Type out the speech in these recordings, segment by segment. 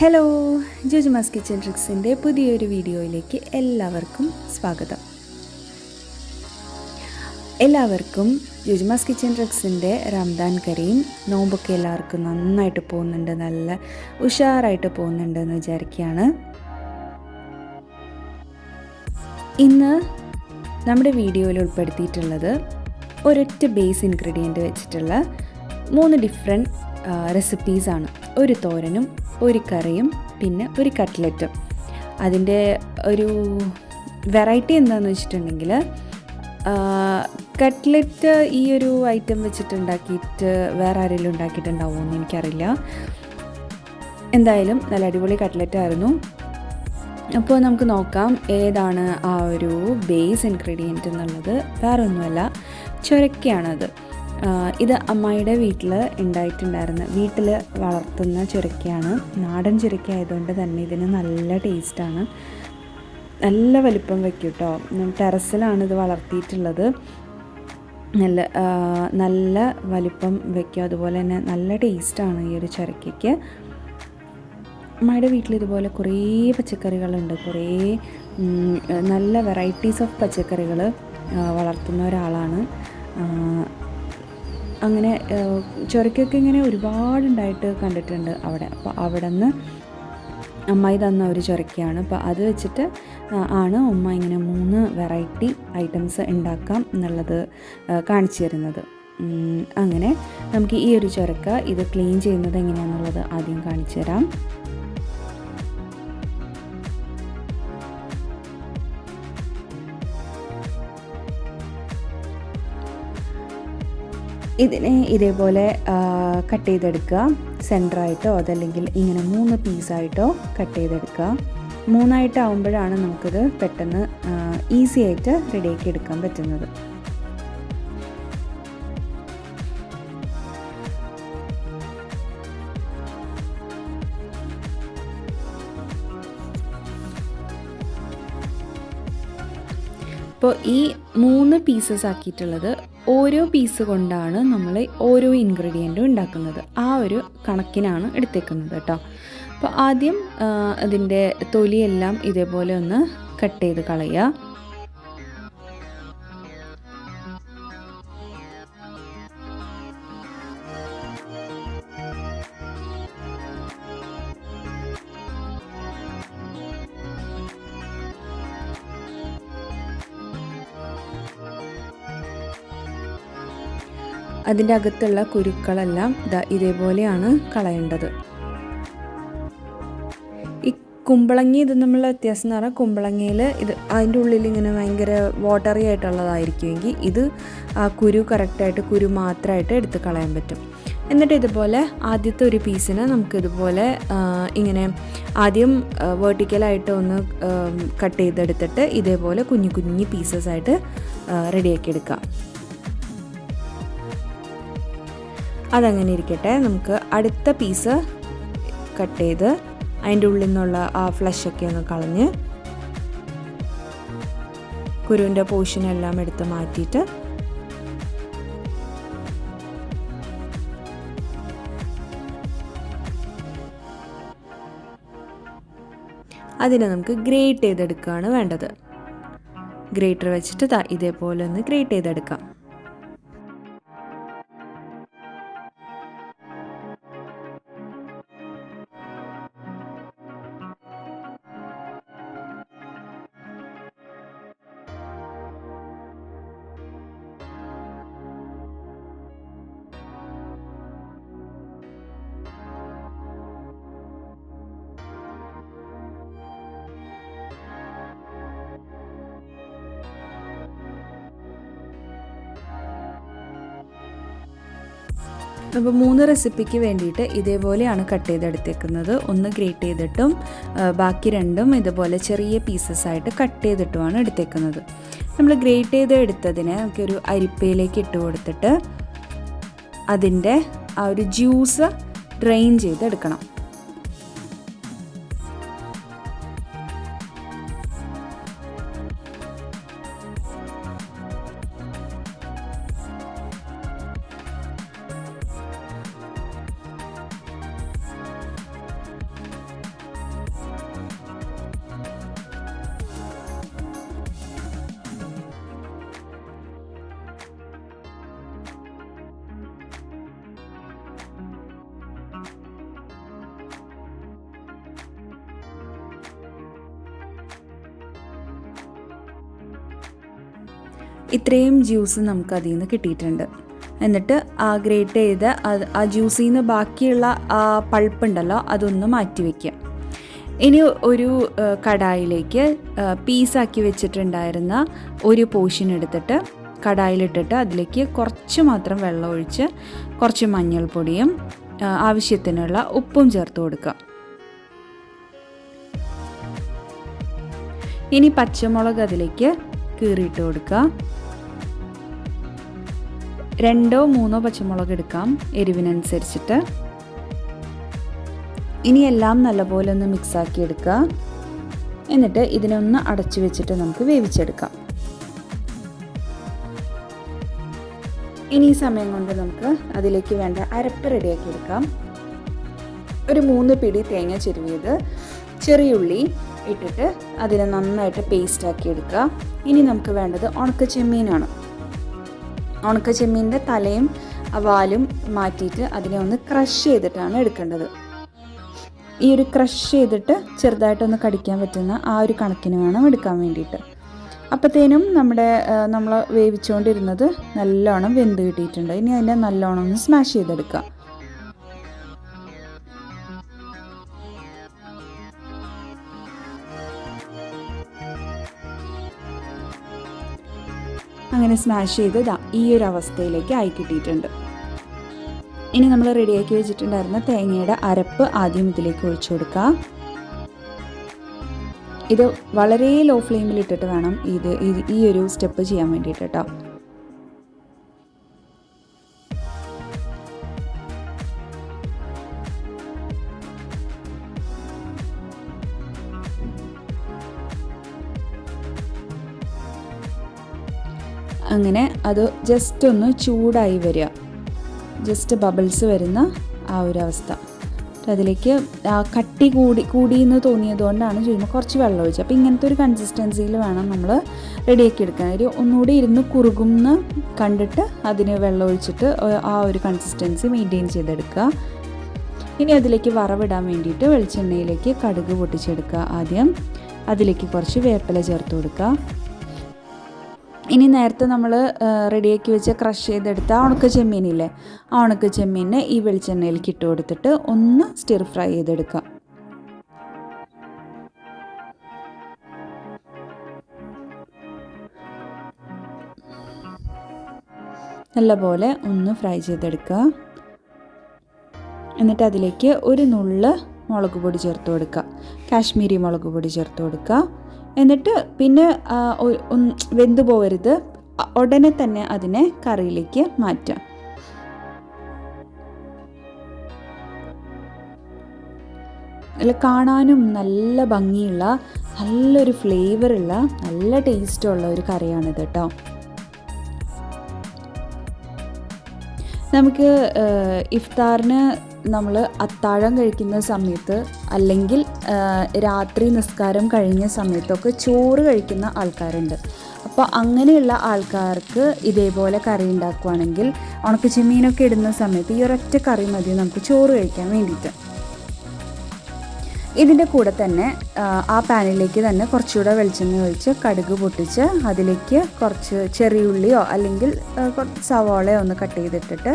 Hello ജുജുമാസ് kitchen ട്രിക്സിന്റെ പുതിയൊരു വീഡിയോയിലേക്ക് എല്ലാവർക്കും സ്വാഗതം. എല്ലാവർക്കും ജുജുമാസ് കിച്ചൻ ട്രിക്സിന്റെ റംദാൻ കരീം നോമ്പൊക്കെ എല്ലാവർക്കും നന്നായിട്ട് പോകുന്നുണ്ട് നല്ല ഉഷാറായിട്ട് പോകുന്നുണ്ടെന്ന് വിചാരിക്കുകയാണ്. ഇന്ന് നമ്മുടെ വീഡിയോയിൽ ഉൾപ്പെടുത്തിയിട്ടുള്ളത് ഒരൊറ്റ ബേസ് ഇൻഗ്രീഡിയന്റ് വെച്ചിട്ടുള്ള മൂന്ന് ഡിഫറെന്റ് റെസിപ്പീസാണ് ഒരു തോരനും ഒരു കറിയും പിന്നെ ഒരു കട്ട്ലറ്റും അതിന്റെ ഒരു വെറൈറ്റി എന്താണെന്ന് വെച്ചിട്ടുണ്ടെങ്കിൽ കട്ട്ലറ്റ് ഈ ഒരു ഐറ്റം വെച്ചിട്ട് ഉണ്ടാക്കിയിട്ട് വേറെ ആരെങ്കിലും ഉണ്ടാക്കിയിട്ടുണ്ടാവുമോ എന്ന് എനിക്കറിയില്ല. എന്തായാലും നല്ല അടിപൊളി കട്ട്ലറ്റ് ആയിരുന്നു. അപ്പോൾ നമുക്ക് നോക്കാം ഏതാണ് ആ ഒരു ബേസ് ഇൻഗ്രീഡിയന്റ് എന്നുള്ളത്. വേറെ ഒന്നുമല്ല ചുരക്കയാണത്. ഇത് അമ്മായിയുടെ വീട്ടിൽ ഉണ്ടായിട്ടുണ്ടായിരുന്നു വീട്ടിൽ വളർത്തുന്ന ചുരക്കയാണ് നാടൻ ചുരക്ക ആയതുകൊണ്ട് തന്നെ ഇതിന് നല്ല ടേസ്റ്റാണ്. നല്ല വലിപ്പം വയ്ക്കും കേട്ടോ ടെറസിലാണ് ഇത് വളർത്തിയിട്ടുള്ളത്. നല്ല നല്ല വലിപ്പം വയ്ക്കും അതുപോലെ തന്നെ നല്ല ടേസ്റ്റാണ് ഈ ഒരു ചുരക്കയ്ക്ക് അമ്മയുടെ വീട്ടിൽ ഇതുപോലെ കുറേ പച്ചക്കറികളുണ്ട്. കുറേ നല്ല വെറൈറ്റീസ് ഓഫ് പച്ചക്കറികൾ വളർത്തുന്ന ഒരാളാണ്. അങ്ങനെ ചൊരക്കൊക്കെ ഇങ്ങനെ ഒരുപാടുണ്ടായിട്ട് കണ്ടിട്ടുണ്ട് അവിടെ. അപ്പോൾ അവിടെ നിന്ന് അമ്മായി തന്ന ഒരു ചൊരക്കയാണ് അപ്പോൾ അത് വെച്ചിട്ട് ആണ് ഉമ്മ ഇങ്ങനെ മൂന്ന് വെറൈറ്റി ഐറ്റംസ് ഉണ്ടാക്കാം എന്നുള്ളത് കാണിച്ചു തരുന്നത്. അങ്ങനെ നമുക്ക് ഈ ഒരു ചൊരക്ക ഇത് ക്ലീൻ ചെയ്യുന്നത് എങ്ങനെയാണെന്നുള്ളത് ആദ്യം കാണിച്ചു തരാം. ഇതിനെ ഇതേപോലെ കട്ട് ചെയ്തെടുക്കുക. സെന്ററായിട്ടോ അതല്ലെങ്കിൽ ഇങ്ങനെ മൂന്ന് പീസായിട്ടോ കട്ട് ചെയ്തെടുക്കുക. മൂന്നായിട്ടാവുമ്പോഴാണ് നമുക്കിത് പെട്ടെന്ന് ഈസി ആയിട്ട് റെഡിയാക്കി എടുക്കാൻ പറ്റുന്നത്. അപ്പോൾ ഈ മൂന്ന് പീസസ് ആക്കിയിട്ടുള്ളത് ഓരോ പീസ് കൊണ്ടാണ് നമ്മൾ ഓരോ ഇൻഗ്രീഡിയന്റും ഉണ്ടാക്കുന്നത്. ആ ഒരു കണക്കിനാണ് എടുത്തേക്കുന്നത് കേട്ടോ. അപ്പോൾ ആദ്യം അതിന്റെ തൊലിയെല്ലാം ഇതേപോലെ ഒന്ന് കട്ട് ചെയ്ത് കളയുക. അതിന്റെ അകത്തുള്ള കുരുക്കളെല്ലാം ഇതാ ഇതേപോലെയാണ് കളയേണ്ടത്. ഈ കുമ്പളങ്ങി ഇത് നമ്മൾ വ്യത്യാസം എന്ന് പറഞ്ഞാൽ കുമ്പളങ്ങിയിൽ ഇത് അതിന്റെ ഉള്ളിൽ ഇങ്ങനെ ഭയങ്കര വാട്ടറി ആയിട്ടുള്ളതായിരിക്കുമെങ്കിൽ ഇത് ആ കുരു കറക്റ്റായിട്ട് കുരു മാത്രമായിട്ട് എടുത്ത് കളയാൻ പറ്റും. എന്നിട്ട് ഇതുപോലെ ആദ്യത്തെ ഒരു പീസിന് നമുക്കിതുപോലെ ഇങ്ങനെ ആദ്യം വേർട്ടിക്കലായിട്ട് ഒന്ന് കട്ട് ചെയ്തെടുത്തിട്ട് ഇതേപോലെ കുഞ്ഞു കുഞ്ഞു പീസസ് ആയിട്ട് റെഡിയാക്കി എടുക്കാം. അതങ്ങനെ ഇരിക്കട്ടെ. നമുക്ക് അടുത്ത പീസ് കട്ട് ചെയ്ത് അതിന്റെ ഉള്ളിൽ നിന്നുള്ള ആ ഫ്ലഷൊക്കെ ഒന്ന് കളഞ്ഞ് കുരുവിന്റെ പോഷനെല്ലാം എടുത്ത് മാറ്റിയിട്ട് അതിനെ നമുക്ക് ഗ്രേറ്റ് ചെയ്തെടുക്കുകയാണ് വേണ്ടത്. ഗ്രേറ്റർ വെച്ചിട്ട് ഇതേപോലെ ഒന്ന് ഗ്രേറ്റ് ചെയ്തെടുക്കാം. അപ്പോൾ മൂന്ന് റെസിപ്പിക്ക് വേണ്ടിയിട്ട് ഇതേപോലെയാണ് കട്ട് ചെയ്തെടുത്തേക്കുന്നത്. ഒന്ന് ഗ്രേറ്റ് ചെയ്തിട്ടും ബാക്കി രണ്ടും ഇതുപോലെ ചെറിയ പീസസ് ആയിട്ട് കട്ട് ചെയ്തിട്ടുമാണ് എടുത്തേക്കുന്നത്. നമ്മൾ ഗ്രേറ്റ് ചെയ്ത് എടുത്തതിനെ നമുക്കൊരു അരിപ്പയിലേക്ക് ഇട്ട് കൊടുത്തിട്ട് അതിന്റെ ആ ഒരു ജ്യൂസ് ഡ്രെയിൻ ചെയ്തെടുക്കണം. ഇത്രയും ജ്യൂസ് നമുക്ക് അതിൽ നിന്ന് കിട്ടിയിട്ടുണ്ട്. എന്നിട്ട് ആ ഗ്രേറ്റ് ചെയ്ത് ആ ജ്യൂസിൽ നിന്ന് ബാക്കിയുള്ള ആ പൾപ്പ് ഉണ്ടല്ലോ അതൊന്ന് മാറ്റി വയ്ക്കുക ഇനി ഒരു കടായിലേക്ക് പീസാക്കി വെച്ചിട്ടുണ്ടായിരുന്ന ഒരു പോഷൻ എടുത്തിട്ട് കടായിലിട്ടിട്ട് അതിലേക്ക് കുറച്ച് മാത്രം വെള്ളം ഒഴിച്ച് കുറച്ച് മഞ്ഞൾപ്പൊടിയും ആവശ്യത്തിനുള്ള ഉപ്പും ചേർത്ത് കൊടുക്കുക. ഇനി പച്ചമുളക് അതിലേക്ക് കീറിയിട്ട് കൊടുക്കുക. രണ്ടോ മൂന്നോ പച്ചമുളക് എടുക്കാം എരിവിനനുസരിച്ചിട്ട്. ഇനി എല്ലാം നല്ലപോലെ ഒന്ന് മിക്സാക്കി എടുക്കുക. എന്നിട്ട് ഇതിനൊന്ന് അടച്ചു വെച്ചിട്ട് നമുക്ക് വേവിച്ചെടുക്കാം. ഇനി സമയം കൊണ്ട് നമുക്ക് അതിലേക്ക് വേണ്ട അരപ്പ് റെഡിയാക്കി എടുക്കാം. ഒരു മൂന്ന് പിടി തേങ്ങ ചെരുവിയത് ചെറിയുള്ളി ഇട്ടിട്ട് അതിനെ നന്നായിട്ട് പേസ്റ്റ് ആക്കി എടുക്കുക. ഇനി നമുക്ക് വേണ്ടത് ഉണക്ക ചെമ്മീനാണ്. ഉണക്ക ചെമ്മീന്റെ തലയും വാലും മാറ്റിയിട്ട് അതിനെ ഒന്ന് ക്രഷ് ചെയ്തിട്ടാണ് എടുക്കേണ്ടത്. ഈ ഒരു ക്രഷ് ചെയ്തിട്ട് ചെറുതായിട്ടൊന്ന് കടിക്കാൻ പറ്റുന്ന ആ ഒരു കണക്കിന് വേണം എടുക്കാൻ വേണ്ടിയിട്ട്. അപ്പോഴത്തേനും നമ്മുടെ നമ്മൾ വേവിച്ചുകൊണ്ടിരുന്നത് നല്ലോണം വെന്ത് കിട്ടിയിട്ടുണ്ട്. ഇനി അതിനെ നല്ലോണം ഒന്ന് സ്മാഷ് ചെയ്തെടുക്കുക. അങ്ങനെ സ്മാഷ് ചെയ്ത് ഈ ഒരു അവസ്ഥയിലേക്ക് ആയി കിട്ടിയിട്ടുണ്ട്. ഇനി നമ്മൾ റെഡിയാക്കി വെച്ചിട്ടുണ്ടായിരുന്ന തേങ്ങയുടെ അരപ്പ് ആദ്യം ഇതിലേക്ക് ഒഴിച്ചു കൊടുക്കുക ഇത് വളരെ ലോ ഫ്ലെയിമിൽ ഇട്ടിട്ട് വേണം ഇത് ഈ ഒരു സ്റ്റെപ്പ് ചെയ്യാൻ വേണ്ടിയിട്ട് കേട്ടോ അങ്ങനെ അത് ജസ്റ്റ് ഒന്ന് ചൂടായി വരിക. ജസ്റ്റ് ബബിൾസ് വരുന്ന ആ ഒരു അവസ്ഥ. അതിലേക്ക് കട്ടി കൂടി കൂടിയെന്ന് തോന്നിയതുകൊണ്ടാണ് ചെയ്യുമ്പോൾ കുറച്ച് വെള്ളം ഒഴിച്ചത് അപ്പോൾ ഇങ്ങനത്തെ ഒരു കൺസിസ്റ്റൻസിയിൽ വേണം നമ്മൾ റെഡിയാക്കി എടുക്കാൻ. ഒരു ഒന്നുകൂടി ഇരുന്ന് കുറുകുമെന്ന് കണ്ടിട്ട് അതിന് വെള്ളം ഒഴിച്ചിട്ട് ആ ഒരു കൺസിസ്റ്റൻസി മെയിന്റെയിൻ ചെയ്തെടുക്കുക. ഇനി അതിലേക്ക് വറവിടാൻ വേണ്ടിയിട്ട് വെളിച്ചെണ്ണയിലേക്ക് കടുക് പൊട്ടിച്ചെടുക്കുക ആദ്യം. അതിലേക്ക് കുറച്ച് വേപ്പില ചേർത്ത് കൊടുക്കുക. ഇനി നേരത്തെ നമ്മൾ റെഡിയാക്കി വെച്ച ക്രഷ് ചെയ്തെടുത്ത ഉണക്ക ചെമ്മീനില്ലേ ആ ഉണക്ക ചെമ്മീനെ ഈ വെളിച്ചെണ്ണയിലേക്ക് ഇട്ട് കൊടുത്തിട്ട് ഒന്ന് സ്റ്റിർ ഫ്രൈ ചെയ്തെടുക്കാം. നല്ലപോലെ ഒന്ന് ഫ്രൈ ചെയ്തെടുക്കുക. എന്നിട്ട് അതിലേക്ക് ഒരു നുള്ള് മുളക് പൊടി ചേർത്ത് കൊടുക്കുക. കാശ്മീരി മുളക് പൊടി ചേർത്ത് കൊടുക്കുക. എന്നിട്ട് പിന്നെ വെന്തു പോകരുത് ഉടനെ തന്നെ അതിനെ കറിയിലേക്ക് മാറ്റാം കാണാനും നല്ല ഭംഗിയുള്ള നല്ലൊരു ഫ്ലേവറുള്ള നല്ല ടേസ്റ്റുള്ള ഒരു കറിയാണിത് കേട്ടോ നമുക്ക് ഇഫ്താറിന് നമ്മൾ അത്താഴം കഴിക്കുന്ന സമയത്ത് അല്ലെങ്കിൽ രാത്രി നിസ്കാരം കഴിഞ്ഞ സമയത്തൊക്കെ ചോറ് കഴിക്കുന്ന ആൾക്കാരുണ്ട്. അപ്പോൾ അങ്ങനെയുള്ള ആൾക്കാർക്ക് ഇതേപോലെ കറി ഉണ്ടാക്കുവാണെങ്കിൽ ഉണക്ക ചെമ്മീനൊക്കെ ഇടുന്ന സമയത്ത് ഈ ഒരൊറ്റ കറി മതി നമുക്ക് ചോറ് കഴിക്കാൻ വേണ്ടിയിട്ട്. ഇതിന്റെ കൂടെ തന്നെ ആ, പാനിലേക്ക് തന്നെ കുറച്ചുകൂടെ വെളിച്ചെണ്ണ ഒഴിച്ച് കടുക് പൊട്ടിച്ച് അതിലേക്ക് കുറച്ച് ചെറിയുള്ളിയോ അല്ലെങ്കിൽ കുറച്ച് സവാളയോ ഒന്ന് കട്ട് ചെയ്തിട്ടിട്ട്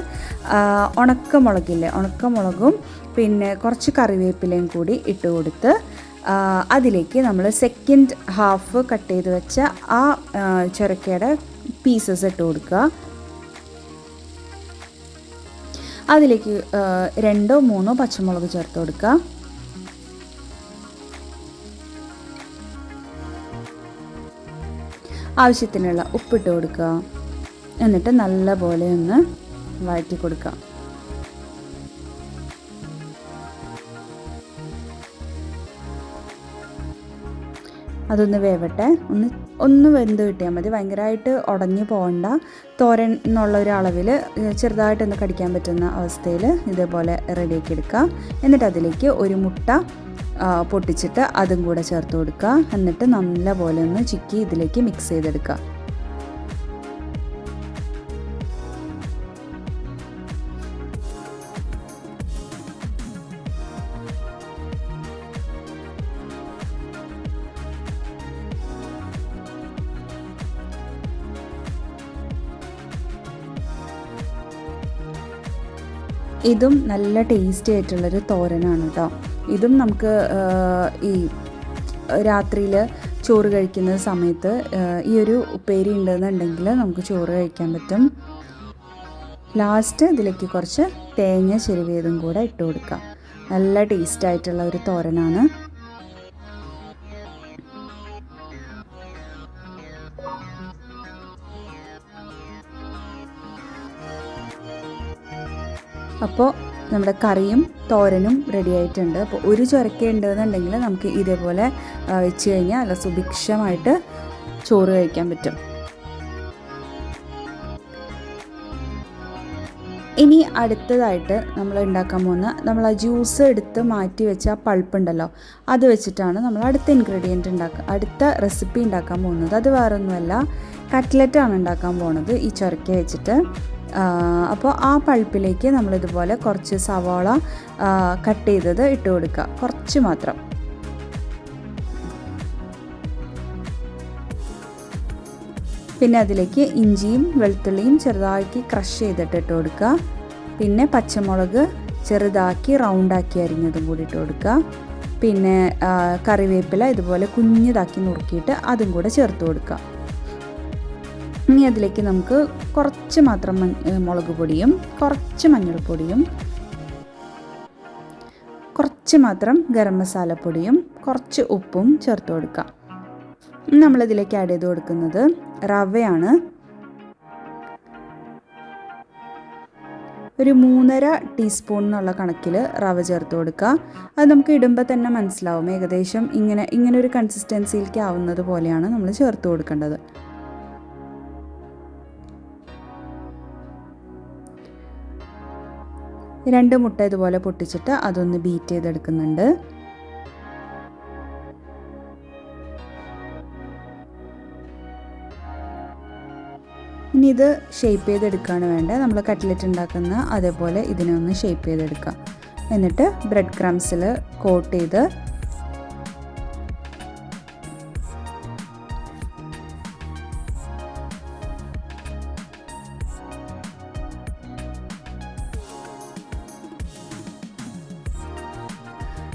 ഉണക്കമുളകില്ലേ ഉണക്കമുളകും പിന്നെ കുറച്ച് കറിവേപ്പിലയും കൂടി ഇട്ട് കൊടുത്ത് അതിലേക്ക് നമ്മൾ സെക്കൻഡ് ഹാഫ് കട്ട് ചെയ്ത് വെച്ച ആ, ചുരക്കയുടെ പീസസ് ഇട്ട് കൊടുക്കുക. അതിലേക്ക് രണ്ടോ മൂന്നോ പച്ചമുളക് ചേർത്ത് കൊടുക്കുക. ആവശ്യത്തിനുള്ള ഉപ്പിട്ട് കൊടുക്കുക. എന്നിട്ട് നല്ലപോലെ ഒന്ന് വഴറ്റി കൊടുക്കുക. അതൊന്ന് വേവട്ടെ. ഒന്ന് ഒന്ന് വെന്ത് കിട്ടിയാൽ മതി. ഭയങ്കരമായിട്ട് ഉടഞ്ഞു പോകണ്ട തോരൻ എന്നുള്ള ഒരു അളവിൽ ചെറുതായിട്ടൊന്ന് കടിക്കാൻ പറ്റുന്ന അവസ്ഥയിൽ ഇതേപോലെ റെഡിയാക്കി എടുക്കുക. എന്നിട്ട് അതിലേക്ക് ഒരു മുട്ട പൊട്ടിച്ചിട്ട് അതും കൂടെ ചേർത്ത് കൊടുക്കുക. എന്നിട്ട് നല്ലപോലെ ഒന്ന് ചിക്കി ഇതിലേക്ക് മിക്സ് ചെയ്തെടുക്കുക. ഇതും നല്ല ടേസ്റ്റി ആയിട്ടുള്ളൊരു തോരനാണ് കേട്ടോ ഇതും നമുക്ക് ഈ രാത്രിയിൽ ചോറ് കഴിക്കുന്ന സമയത്ത് ഈ ഒരു ഉപ്പേരി ഉണ്ടെന്നുണ്ടെങ്കിൽ നമുക്ക് ചോറ് കഴിക്കാൻ പറ്റും. ലാസ്റ്റ് ഇതിലേക്ക് കുറച്ച് തേങ്ങ ചെരുവിയതും കൂടെ ഇട്ട് കൊടുക്കാം. നല്ല ടേസ്റ്റ് ആയിട്ടുള്ള ഒരു തോരനാണ്. അപ്പോൾ നമ്മുടെ കറിയും തോരനും റെഡി ആയിട്ടുണ്ട്. അപ്പോൾ ഒരു ചുരക്ക ഉണ്ടെന്നുണ്ടെങ്കിൽ നമുക്ക് ഇതേപോലെ വെച്ച് കഴിഞ്ഞാൽ നല്ല സുഭിക്ഷമായിട്ട് ചോറ് കഴിക്കാൻ പറ്റും. ഇനി അടുത്തതായിട്ട് നമ്മൾ ഉണ്ടാക്കാൻ പോകുന്ന നമ്മൾ ആ ജ്യൂസ് എടുത്ത് മാറ്റി വെച്ച ആ പൾപ്പ് ഉണ്ടല്ലോ അത് വെച്ചിട്ടാണ് നമ്മൾ അടുത്ത ഇൻഗ്രീഡിയന്റ് ഉണ്ടാക്കുക അടുത്ത റെസിപ്പി ഉണ്ടാക്കാൻ പോകുന്നത്. അത് വേറൊന്നുമല്ല കട്ട്ലറ്റാണ് ഉണ്ടാക്കാൻ പോകുന്നത്. ഈ ചൊരക്ക വെച്ചിട്ട് അപ്പോൾ ആ പൾപ്പിലേക്ക് നമ്മളിതുപോലെ കുറച്ച് സവാള കട്ട് ചെയ്തത് ഇട്ട് കൊടുക്കുക. കുറച്ച് മാത്രം. പിന്നെ അതിലേക്ക് ഇഞ്ചിയും വെളുത്തുള്ളിയും ചെറുതാക്കി ക്രഷ് ചെയ്തിട്ട് ഇട്ട് കൊടുക്കുക. പിന്നെ പച്ചമുളക് ചെറുതാക്കി റൗണ്ടാക്കി അരിഞ്ഞതും കൂടി ഇട്ട് കൊടുക്കുക. പിന്നെ കറിവേപ്പില ഇതുപോലെ കുഞ്ഞിതാക്കി നുറുക്കിയിട്ട് അതും കൂടെ ചേർത്ത് കൊടുക്കുക. ഇനി അതിലേക്ക് നമുക്ക് കുറച്ച് മാത്രം മുളക് പൊടിയും കുറച്ച് മഞ്ഞൾപ്പൊടിയും കുറച്ച് മാത്രം ഗരം മസാലപ്പൊടിയും കുറച്ച് ഉപ്പും ചേർത്ത് കൊടുക്കാം. നമ്മളിതിലേക്ക് ആഡ് ചെയ്ത് കൊടുക്കുന്നത് റവയാണ്. ഒരു മൂന്നര ടീസ്പൂൺ എന്നുള്ള കണക്കിൽ റവ ചേർത്ത് കൊടുക്കുക. അത് നമുക്ക് ഇടുമ്പോൾ തന്നെ മനസ്സിലാവും. ഏകദേശം ഇങ്ങനെ ഇങ്ങനെ ഒരു കൺസിസ്റ്റൻസിയിലേക്ക് ആവുന്നത് പോലെയാണ് നമ്മൾ ചേർത്ത് കൊടുക്കേണ്ടത്. രണ്ട് മുട്ട ഇതുപോലെ പൊട്ടിച്ചിട്ട് അതൊന്ന് ബീറ്റ് ചെയ്തെടുക്കുന്നുണ്ട്. ഇനി ഇത് ഷേപ്പ് ചെയ്തെടുക്കുകയാണ് വേണ്ടത്. നമ്മൾ കട്ട്ലറ്റ് ഉണ്ടാക്കുന്ന അതേപോലെ ഇതിനെ ഒന്ന് ഷേപ്പ് ചെയ്തെടുക്കാം. എന്നിട്ട് ബ്രെഡ് ക്രംസിൽ കോട്ട് ചെയ്ത്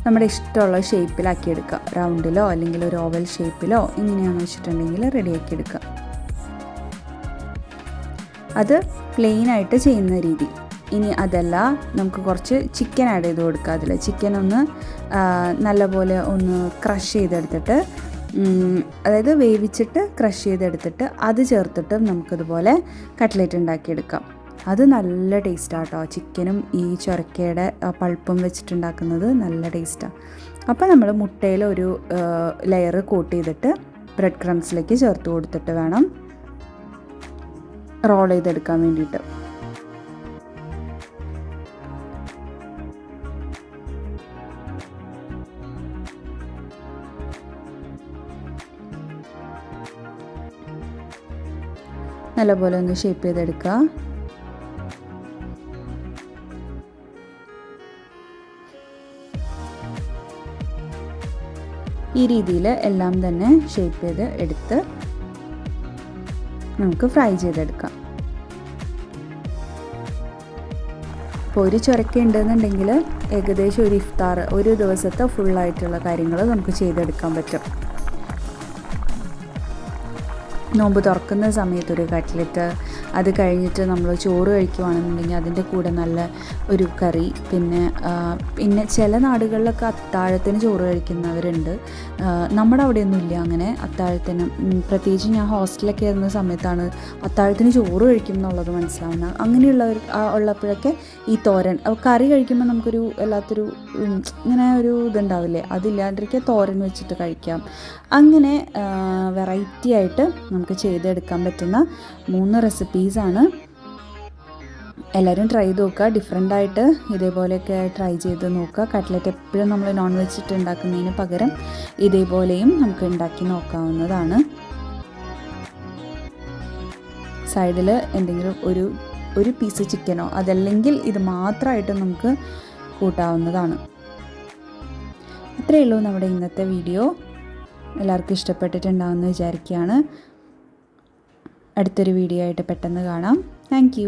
നമ്മുടെ ഇഷ്ടമുള്ള ഷേപ്പിലാക്കി എടുക്കുക റൗണ്ടിലോ അല്ലെങ്കിൽ ഒരു ഓവൽ ഷേപ്പിലോ എങ്ങനെയാണെന്ന് വെച്ചിട്ടുണ്ടെങ്കിൽ റെഡിയാക്കി എടുക്കുക അത് പ്ലെയിൻ ആയിട്ട് ചെയ്യുന്ന രീതി. ഇനി അതല്ല നമുക്ക് കുറച്ച് ചിക്കൻ ആഡ് ചെയ്ത് കൊടുക്കുക അതിൽ ചിക്കൻ ഒന്ന് നല്ലപോലെ ഒന്ന് ക്രഷ് ചെയ്തെടുത്തിട്ട് അതായത് വേവിച്ചിട്ട് ക്രഷ് ചെയ്തെടുത്തിട്ട് അത് ചേർത്തിട്ട് നമുക്കിതുപോലെ കട്ട്ലേറ്റ് ഉണ്ടാക്കിയെടുക്കാം. അത് നല്ല ടേസ്റ്റാണ് കേട്ടോ ചിക്കനും ഈ ചൊരക്കയുടെ പൾപ്പും വെച്ചിട്ടുണ്ടാക്കുന്നത് നല്ല ടേസ്റ്റാണ് അപ്പോൾ നമ്മൾ മുട്ടയിൽ ഒരു ലെയർ കോട്ട് ചെയ്തിട്ട് ബ്രെഡ് ക്രംസിലേക്ക് ചേർത്ത് കൊടുത്തിട്ട് വേണം റോൾ ചെയ്തെടുക്കാൻ വേണ്ടിയിട്ട്. നല്ലപോലെ ഒന്ന് ഷേപ്പ് ചെയ്തെടുക്കുക ഈ രീതിയിൽ എല്ലാം തന്നെ ഷേപ്പ് ചെയ്ത് എടുത്ത് നമുക്ക് ഫ്രൈ ചെയ്തെടുക്കാം. അപ്പോൾ ഒരു ചുരക്ക ഉണ്ടെന്നുണ്ടെങ്കിൽ ഏകദേശം ഒരു ഇഫ്താർ ഒരു ദിവസത്തെ ഫുള്ളായിട്ടുള്ള കാര്യങ്ങൾ നമുക്ക് ചെയ്തെടുക്കാൻ പറ്റും. നോമ്പ് തുറക്കുന്ന സമയത്ത് ഒരു കട്ട്ലറ്റ് അത് കഴിഞ്ഞിട്ട് നമ്മൾ ചോറ് കഴിക്കുവാണെന്നുണ്ടെങ്കിൽ അതിന്റെ കൂടെ നല്ല ഒരു കറി. പിന്നെ പിന്നെ ചില നാടുകളിലൊക്കെ അത്താഴത്തിന് ചോറ് കഴിക്കുന്നവരുണ്ട്. നമ്മുടെ അവിടെയൊന്നും ഇല്ല അങ്ങനെ അത്താഴത്തിന്. പ്രത്യേകിച്ച് ഞാൻ ഹോസ്റ്റലൊക്കെ ആയിരുന്ന സമയത്താണ് അത്താഴത്തിന് ചോറ് കഴിക്കും എന്നുള്ളത് മനസ്സിലാവുന്ന അങ്ങനെയുള്ളവർ ഉള്ളപ്പോഴൊക്കെ ഈ തോരൻ. കറി കഴിക്കുമ്പോൾ നമുക്കൊരു വല്ലാത്തൊരു ഇങ്ങനെ ഒരു ഇതുണ്ടാവില്ലേ? അതില്ലാണ്ടിരിക്കുക തോരൻ വെച്ചിട്ട് കഴിക്കാം. അങ്ങനെ വെറൈറ്റി ആയിട്ട് നമുക്ക് ചെയ്തെടുക്കാൻ പറ്റുന്ന മൂന്ന് റെസിപ്പീസാണ് എല്ലാവരും ട്രൈ ചെയ്ത് നോക്കുക. ഡിഫറെന്റ് ആയിട്ട് ഇതേപോലെയൊക്കെ ട്രൈ ചെയ്ത് നോക്കുക. കട്ട്ലറ്റ് എപ്പോഴും നമ്മൾ നോൺ വെജിറ്റ് ഉണ്ടാക്കുന്നതിന് പകരം ഇതേപോലെയും നമുക്ക് ഉണ്ടാക്കി നോക്കാവുന്നതാണ്. സൈഡിൽ എന്തെങ്കിലും ഒരു ഒരു പീസ് ചിക്കനോ അതല്ലെങ്കിൽ ഇത് മാത്രമായിട്ട് നമുക്ക് കൂട്ടാവുന്നതാണ്. ഇത്രയേ ഉള്ളൂ നമ്മുടെ ഇന്നത്തെ വീഡിയോ എല്ലാവർക്കും ഇഷ്ടപ്പെട്ടിട്ടുണ്ടാവുമെന്ന് വിചാരിക്കുകയാണ്. അടുത്തൊരു വീഡിയോ ആയിട്ട് പെട്ടെന്ന് കാണാം. താങ്ക്